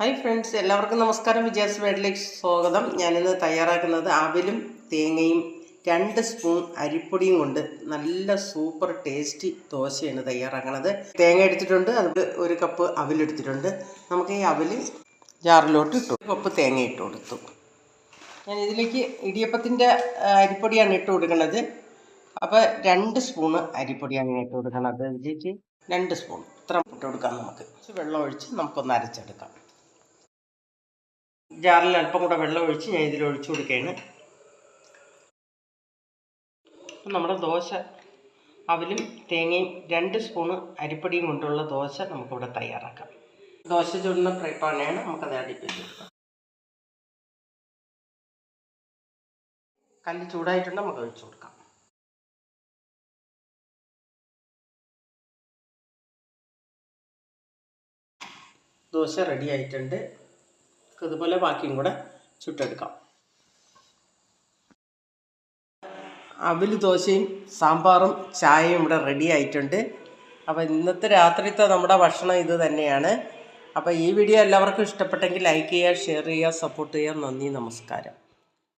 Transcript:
Hi friends എല്ലാവർക്കും നമസ്കാരം. വിജയാസ് വേഡിലേക്ക് സ്വാഗതം. ഞാനിന്ന് തയ്യാറാക്കുന്നത് അവലും തേങ്ങയും രണ്ട് സ്പൂൺ അരിപ്പൊടിയും കൊണ്ട് നല്ല സൂപ്പർ ടേസ്റ്റി ദോശയാണ് തയ്യാറാക്കുന്നത്. തേങ്ങ എടുത്തിട്ടുണ്ട് അത് ഒരു കപ്പ് അവലെടുത്തിട്ടുണ്ട്. നമുക്ക് ഈ അവൽ ജാറിലോട്ട് ഇട്ടു. ഒരു കപ്പ് തേങ്ങ ഇട്ട് കൊടുത്തു. ഞാൻ ഇതിലേക്ക് ഇടിയപ്പത്തിന്റെ അരിപ്പൊടിയാണ് ഇട്ട് കൊടുക്കുന്നത്. അപ്പോൾ രണ്ട് സ്പൂണ് അരിപ്പൊടിയാണ് ഇട്ട് കൊടുക്കുന്നത് ഇതിലേക്ക് രണ്ട് സ്പൂൺ. ഇത്ര ഇട്ട് കൊടുക്കാം നമുക്ക്. വെള്ളം ഒഴിച്ച് നമുക്കൊന്ന് അരച്ചെടുക്കാം. ജാറിൽ അല്പം കൂടെ വെള്ളം ഒഴിച്ച് ഞാൻ ഇതിൽ ഒഴിച്ചു കൊടുക്കുകയാണ്. നമ്മുടെ ദോശ അവലും തേങ്ങയും രണ്ട് സ്പൂണ് അരിപ്പൊടിയും കൊണ്ടുള്ള ദോശ നമുക്കിവിടെ തയ്യാറാക്കാം. ദോശ ചുടുന്ന ഫ്രൈ നമുക്ക് നമുക്കത് അടുപ്പിച്ച് കൊടുക്കാം. കല്ല് ചൂടായിട്ടുണ്ട് നമുക്ക് ഒഴിച്ചു കൊടുക്കാം. ദോശ റെഡി ആയിട്ടുണ്ട്. അതുപോലെ ബാക്കിയും കൂടെ ചുട്ടെടുക്കാം. അവിൽ ദോശയും സാമ്പാറും ചായയും ഇവിടെ റെഡി ആയിട്ടുണ്ട്. അപ്പോൾ ഇന്നത്തെ രാത്രിത്തെ നമ്മുടെ ഭക്ഷണം ഇത് തന്നെയാണ്. അപ്പോൾ ഈ വീഡിയോ എല്ലാവർക്കും ഇഷ്ടപ്പെട്ടെങ്കിൽ ലൈക്ക് ചെയ്യുക ഷെയർ ചെയ്യുക സപ്പോർട്ട് ചെയ്യുക. നന്ദി നമസ്കാരം.